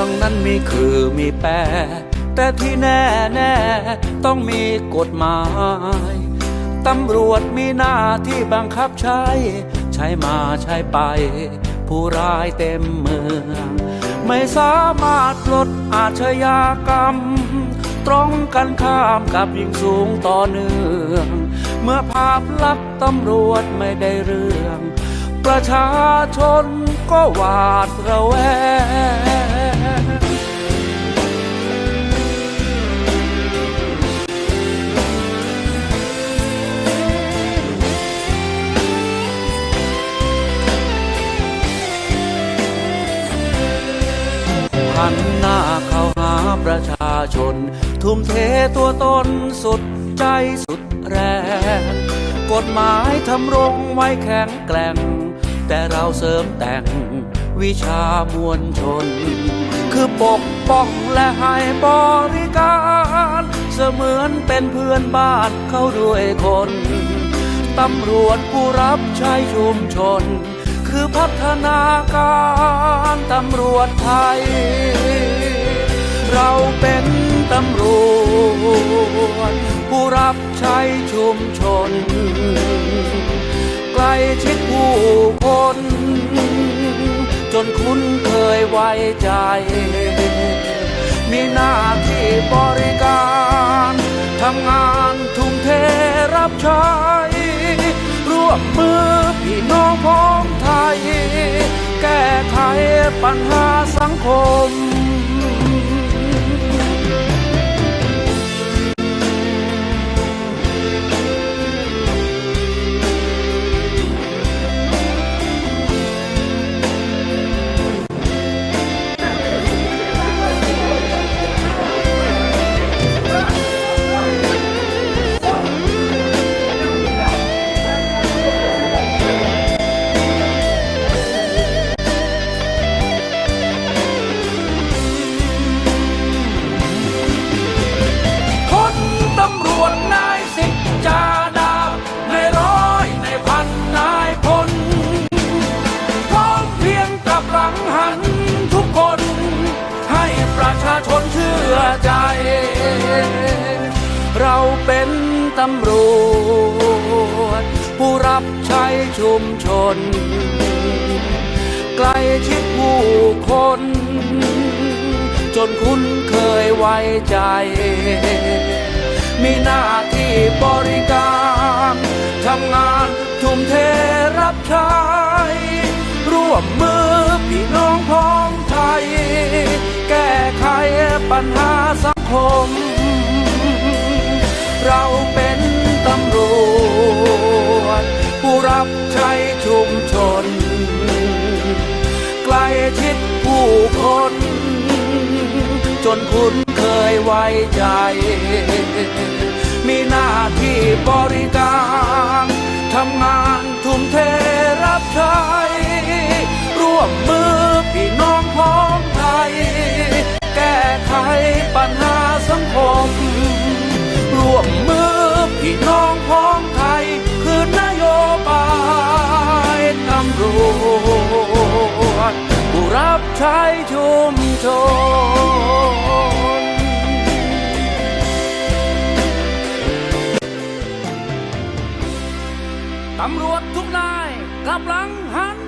องนั้นมีคือมีแปร แต่ที่แน่แน่ต้องมีกฎหมาย ตำรวจมีหน้าที่บังคับใช้ ใช้มาใช้ไป ผู้ร้ายเต็มเมือง ไม่สามารถลดอาชญากรรม ตรงกันข้ามกับยิ่งสูงต่อเนื่อง เมื่อภาพลักษณ์ตำรวจไม่ได้เรื่อง ประชาชนก็หวาดระแวง หันหน้าเข้าหาประชาชน ทุ่มเทตัวตนสุดใจสุดแรง กฎหมายทำรงไว้แข็งแกร่ง แต่เราเสริมแต่งวิชามวลชน คือปกป้องและให้บริการ เสมือนเป็นเพื่อนบ้านเข้าด้วยคน ตำรวจผู้รับใช้ชุมชน คือพัฒนาการตำรวจไทย เราเป็นตำรวจผู้รับใช้ชุมชน ใกล้ชิดผู้คน จนคุ้นเคยไว้ใจ มีหน้าที่บริการทำงานทุ่มเทรับใช้ร่วมมือ พี่น้องพ้องไทย แก้ไขปัญหาสังคม ประชาชนเชื่อใจ เราเป็นตำรวจ ผู้รับใช้ชุมชน ใกล้ชิดผู้คน จนคุ้นเคยไว้ใจ มีหน้าที่บริการ ทำงานทุ่มเทรับใช้ ปัญหาสังคม เราเป็นตำรวจ ผู้รับใช้ชุมชน ใกล้ชิดผู้คน จนคุ้นเคยไว้ใจ มีหน้าที่บริการทำงานทุ่มเทรับใช้ ตำรวจทุกนายกลับหลังหัน